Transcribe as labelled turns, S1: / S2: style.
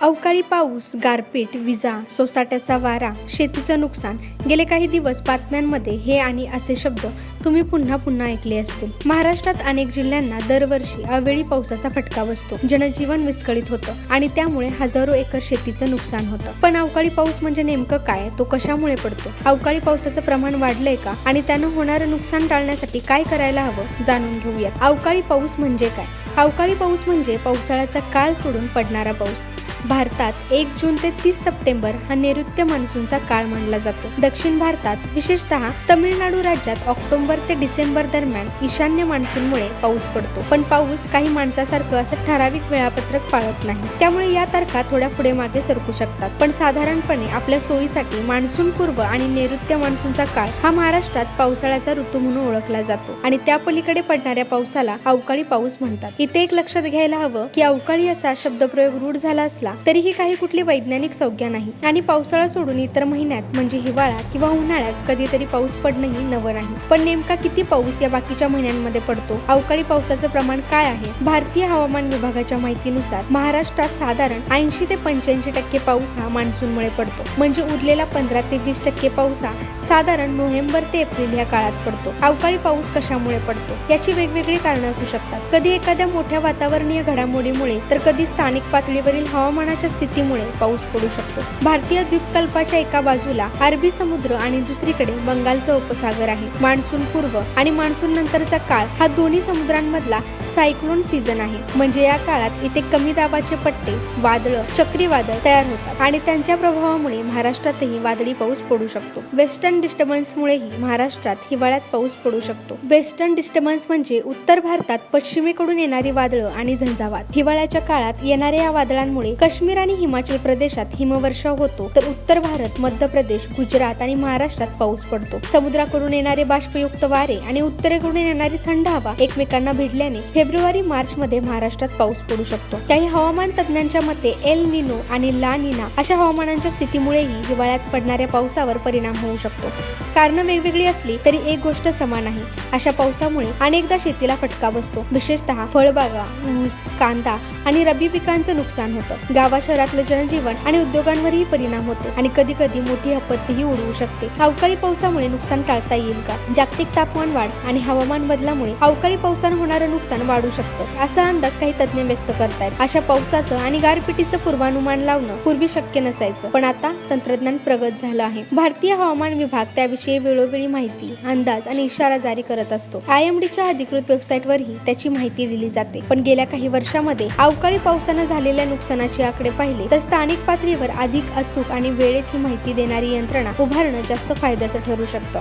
S1: अवकाळी पाऊस गारपीट विजा सोसाट्याचा वारा शेतीचं नुकसान. गेले काही दिवस बातम्यांमध्ये हे आणि असे शब्द तुम्ही पुन्हा पुन्हा ऐकले असतील. महाराष्ट्रात अनेक जिल्ह्यांना दरवर्षी अवेळी पावसाचा फटका बसतो. जनजीवन विस्कळीत होतं आणि त्यामुळे हजारो एकर शेतीचं नुकसान होतं. पण अवकाळी पाऊस म्हणजे नेमकं काय? तो कशामुळे पडतो? अवकाळी पावसाचं प्रमाण वाढलंय का? आणि त्यानं होणारं नुकसान टाळण्यासाठी काय करायला हवं? जाणून घेऊयात. अवकाळी पाऊस म्हणजे काय? अवकाळी पाऊस म्हणजे पावसाळ्याचा काळ सोडून पडणारा पाऊस. भारतात एक जून ते तीस सप्टेंबर हा नैऋत्य मान्सूनचा काळ मानला जातो. दक्षिण भारतात विशेषतः तमिळनाडू राज्यात ऑक्टोबर ते डिसेंबर दरम्यान ईशान्य मान्सूनमुळे पाऊस पडतो. पण पाऊस काही माणसासारखं असं ठराविक वेळापत्रक पाळत नाही. त्यामुळे या तारखा थोड्या पुढे मागे सरकू शकतात. पण साधारणपणे आपल्या सोयीसाठी मान्सून पूर्व आणि नैऋत्य मान्सूनचा काळ हा महाराष्ट्रात पावसाळ्याचा ऋतू म्हणून ओळखला जातो. आणि त्या पलीकडे पडणाऱ्या पावसाला अवकाळी पाऊस म्हणतात. इथे एक लक्षात घ्यायला हवं की अवकाळी असा शब्दप्रयोग रूढ झाला असला तरीही काही कुठली वैज्ञानिक संज्ञा नाही. आणि पावसाळा सोडून इतर महिन्यात म्हणजे हिवाळा किंवा उन्हाळ्यात कधीतरी पाऊस पडणंही नवं नाही. पण नेमका किती पाऊस या बाकीच्या महिन्यांमध्ये पडतो? अवकाळी पावसाचं प्रमाण काय आहे? भारतीय हवामान विभागाच्या माहितीनुसार महाराष्ट्रात साधारण ऐंशी ते पंच्याऐंशी टक्के पाऊस हा मान्सूनमुळे पडतो. म्हणजे उरलेला पंधरा ते वीस टक्के पाऊस हा साधारण नोव्हेंबर ते एप्रिल या काळात पडतो. अवकाळी पाऊस कशामुळे पडतो? याची वेगवेगळी कारणं असू शकतात. कधी एखाद्या मोठ्या वातावरणीय घडामोडीमुळे तर कधी स्थानिक पातळीवरील हवामान हवामानाच्या स्थितीमुळे पाऊस पडू शकतो. भारतीय द्वीपकल्पाच्या एका बाजूला अरबी समुद्र आणि दुसरीकडे बंगालचा उपसागर आहे. मान्सून पूर्व आणि मान्सून नंतरचा काळ हा दोन्ही समुद्रांमधला सायक्लोन सीझन आहे. म्हणजे या काळात इथे कमी दाबाचे पट्टे वादळ चक्रीवादळ तयार होतात आणि त्यांच्या प्रभावामुळे महाराष्ट्रातही वादळी पाऊस पडू शकतो. वेस्टर्न डिस्टर्बन्समुळेही महाराष्ट्रात हिवाळ्यात पाऊस पडू शकतो. वेस्टर्न डिस्टर्बन्स म्हणजे उत्तर भारतात पश्चिमेकडून येणारी वादळं आणि झंझावात. हिवाळ्याच्या काळात येणाऱ्या या वादळांमुळे काश्मीर आणि हिमाचल प्रदेशात हिमवर्षाव होतो तर उत्तर भारत मध्य प्रदेश गुजरात आणि महाराष्ट्रात पाऊस पडतो. समुद्राकडून येणारे बाष्पयुक्त वारे आणि उत्तरेकडून येणारी थंड हवा एकमेकांना भिडल्याने फेब्रुवारी मार्च मध्ये महाराष्ट्रात पाऊस पडू शकतो. काही हवामान तज्ज्ञांच्या मते एल निनो आणि ला निना अशा हवामानांच्या स्थितीमुळेही हिवाळ्यात पडणाऱ्या पावसावर परिणाम होऊ शकतो. कारण वेगवेगळी असली तरी एक गोष्ट समान आहे. अशा पावसामुळे अनेकदा शेतीला फटका बसतो. विशेषतः फळबागा ऊस कांदा आणि रब्बी पिकांचं नुकसान होतं. गावा शहरातलं जनजीवन आणि उद्योगांवरही परिणाम होतो. आणि कधी कधी मोठी आपत्तीही उडवू शकते. अवकाळी पावसामुळे नुकसान टाळता येईल का? जागतिक तापमान वाढ आणि हवामान बदलामुळे अवकाळी पावसानं होणारं नुकसान वाढू शकतं. असा अंदाज काही तज्ज्ञ व्यक्त करतायत. अशा पावसाचं आणि गारपिटीचं पूर्वानुमान लावणं पूर्वी शक्य नसायचं. पण आता तंत्रज्ञान प्रगत झालं आहे. भारतीय हवामान विभाग त्याविषयी वेळोवेळी माहिती अंदाज आणि इशारा जारी करत असतो. आय एम डीच्या अधिकृत वेबसाईटवरही त्याची माहिती दिली जाते. पण गेल्या काही वर्षामध्ये अवकाळी पावसानं झालेल्या नुकसानाची आकडे पाहिले तर स्थानिक पातळीवर अधिक अचूक आणि वेळेत ही माहिती देणारी यंत्रणा उभारणं जास्त फायद्याचं ठरू शकतं.